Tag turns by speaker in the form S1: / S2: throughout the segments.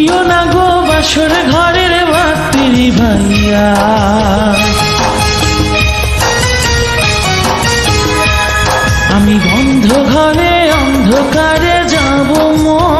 S1: দিও না গো বাসর ঘরের মাতৃ ভাইয়া। আমি বন্ধ ঘরে অন্ধকারে যাব
S2: মন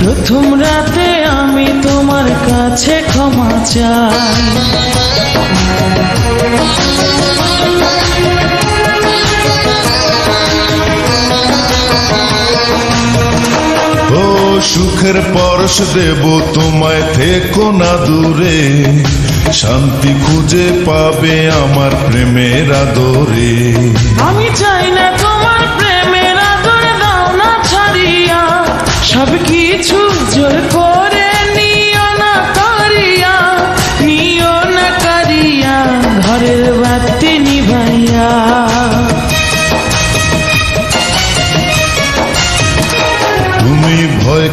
S1: প্রথম রাতে আমি তোমার কাছে ক্ষমা চাই।
S2: ও সুখের পরশ দেব তোমায় থেকো না দূরে। শান্তি খুঁজে পাবে আমার প্রেমের আদরে।
S1: আমি চাই না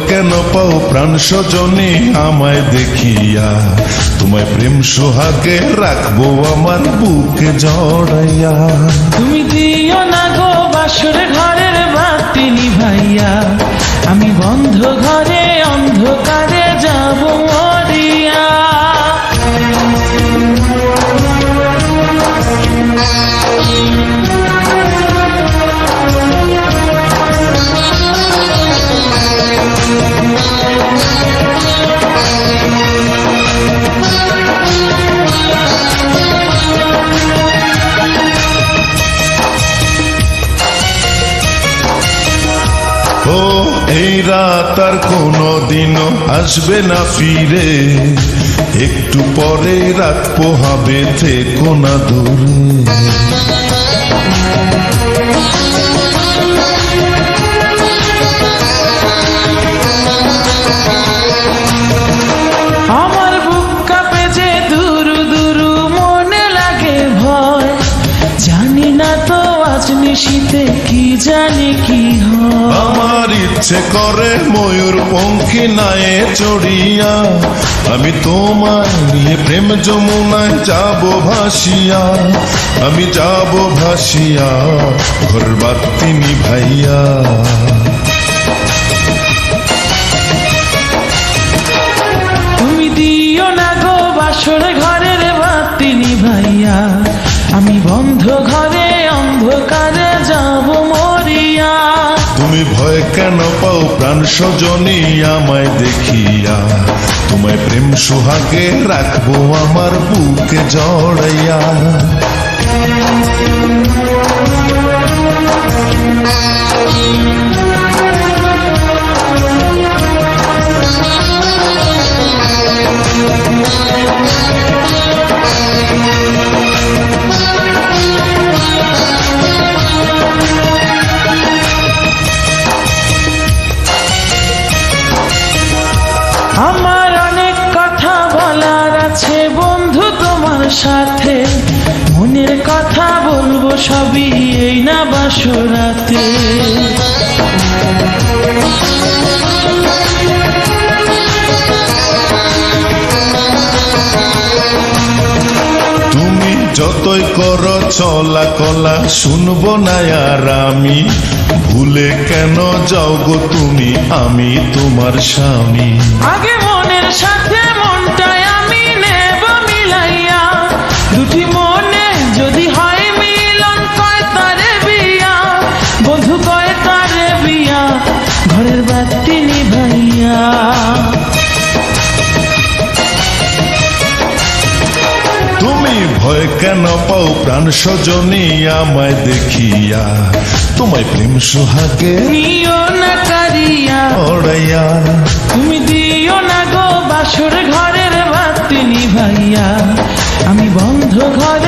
S2: কেন পাও প্রাণ সজনে আমায় দেখিয়া? তোমায় প্রেম সোহাগে রাখব আমার বুকে জড়াইয়া।
S1: তুমি দিও না
S2: ও, এই রাত আর কোনো দিনও আসবে না ফিরে। একটু পরে রাত পোহাবে থেকো না দূরে।
S1: আমার বুক কাঁপে যে দুরু দুরু লাগে ভয়। জানি না তো আজ নিশীতে কি জানি কি হয়।
S2: ইচ্ছে করে ময়ূর পঙ্খী নায়ে চড়িয়া, আমি তোমায় নিয়ে প্রেম যমুনায় যাব ভাসিয়া, আমি যাব ভাসিয়া ঘর বাতি নিভাইয়া।
S1: তুমি দিও না গো বাসর ঘরের বাতি নিভাইয়া, আমি বন্ধ ঘরে অন্ধকারে যাব মরিয়া।
S2: তুমি ভয় কেন পাও? প্রাণ সজনী আমায় দেখিয়া। তোমায় প্রেম সোহাগে রাখব আমার বুকে জড়াইয়া।
S1: আমার সাথে মনের কথা বলব সবই এই না বাসরাতে।
S2: তুমি যতই কর চলা কলা শুনব না আর আমি। ভুলে কেন যাও গো তুমি আমি তোমার স্বামী।
S1: আগে
S2: ভয় কেন পাও প্রাণ সজনী আমায় দেখিয়া? তোমায় প্রেম সোহাগে
S1: নিও না কারিয়া
S2: ওড়াইয়া
S1: তুমি দিও না গো বাসর ঘরের বাতি নিভাইয়া। আমি বন্ধ ঘরে